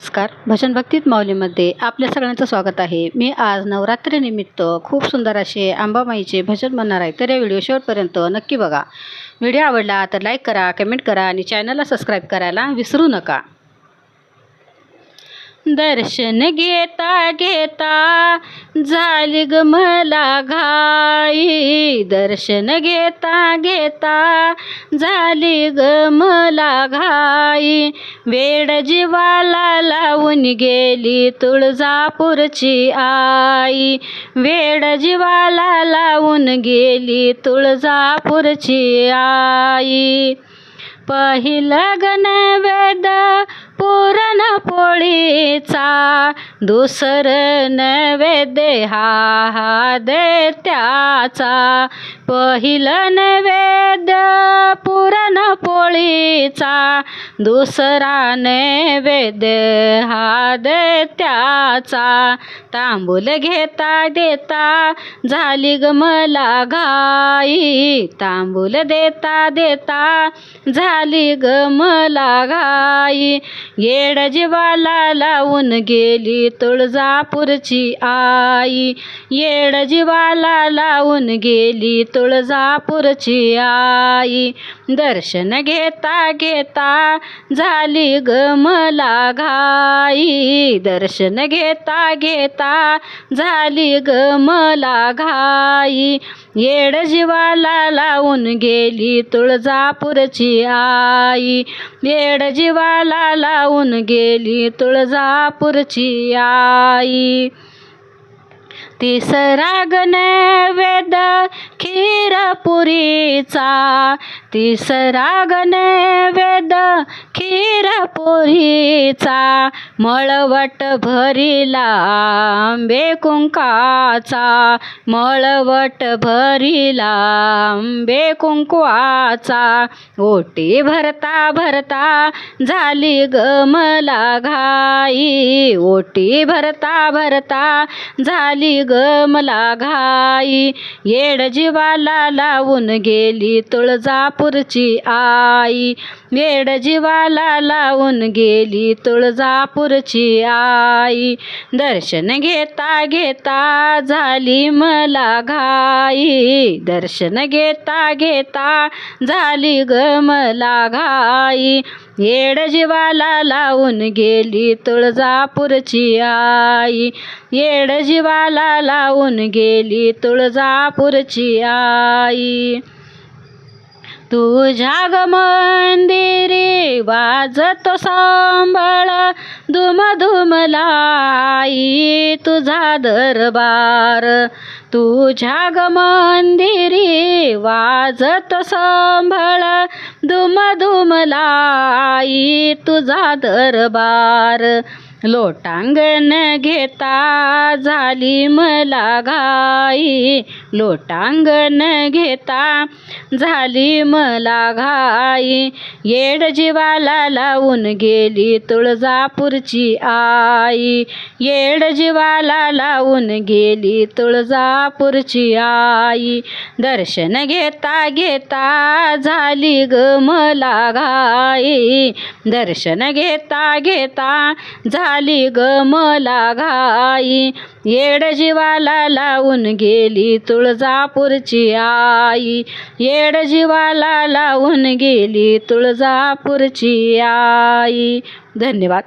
नमस्कार. भजन भक्तीत माऊलीमध्ये आपल्या सगळ्यांचं स्वागत आहे. मी आज नवरात्रीनिमित्त खूप सुंदर असे आंबामाईचे भजन म्हणणार आहे तर या व्हिडिओ शेवटपर्यंत नक्की बघा. व्हिडिओ आवडला तर लाईक करा कमेंट करा आणि चॅनलला सबस्क्राईब करायला विसरू नका. दर्शन घेता घेता झाली ग मला घाई. दर्शन घेता घेता झाली ग मला घाई. वेड जीवाला लावून गेली तुळजापूरची आई. वेड जीवाला लावून गेली तुळजापूरची आई. पहिलं गणवेद पुरण पोळीचा दुसर नैवेद्य हा हा त्याचा पहिलं नैवेद्य पुरण पोळीचा दुसरा नैवेद्य हा त्याचा तांबूल घेता देता झाली ग मला घाई. तांबूल देता देता झाली ग मला घाई. येड जीवाला लावून गेली तुळजापूरची आई. येड जीवाला लावून गेली तुळजापूरची आई. दर्शन घेता घेता झाली ग मला घाई. दर्शन घेता घेता झाली ग मला घाई. येड जीवाला लावून गेली तुळजापूरची आई. येड जीवाला लावून गेली तुळजापूरची आई. तिसरा वेद खीरपुरीचा. तिसरा वेद खीरपुरीचा. मळवट भरिला आंबे कुंकाचा. मळवट भरिला आंबे कुंकवाचा. ओटी भरता भरता झाली ग मला घाई. ओटी भरता भरता झाली ग मला घाई. येड जीवाला लावून गेली तुळजापूरची आई. येड जीवाला लावून गेली तुळजापूरची आई. दर्शन घेता घेता झाली मला घाई. दर्शन घेता घेता झाली ग मला घाई. येड जीवाला लावून गेली तुळजापूरची आई. येड जीवाला लावून गेली तुळजापूरची आई. तुझ्या ग मंदिरी वाजतो सांबळ धुम धुमलाई तुझा दरबार. तुझ्या ग मंदिरी वाजतो सांभाळ धुम तुझा दरबार. लोटांगण घेता झाली मला घाई. लोटांगण घेता झाली मला घाई. येड जीवाला लावून गेली तुळजापूरची आई. येड जीवाला लावून गेली तुळजापूरची आई. दर्शन घेता घेता झाली ग मला घाई. दर्शन घेता घेता झाली ग मला घाई. येड जीवाला लावून गेली तुळजापूरची आई. येड जीवाला लावून गेली तुळजापूरची आई. धन्यवाद.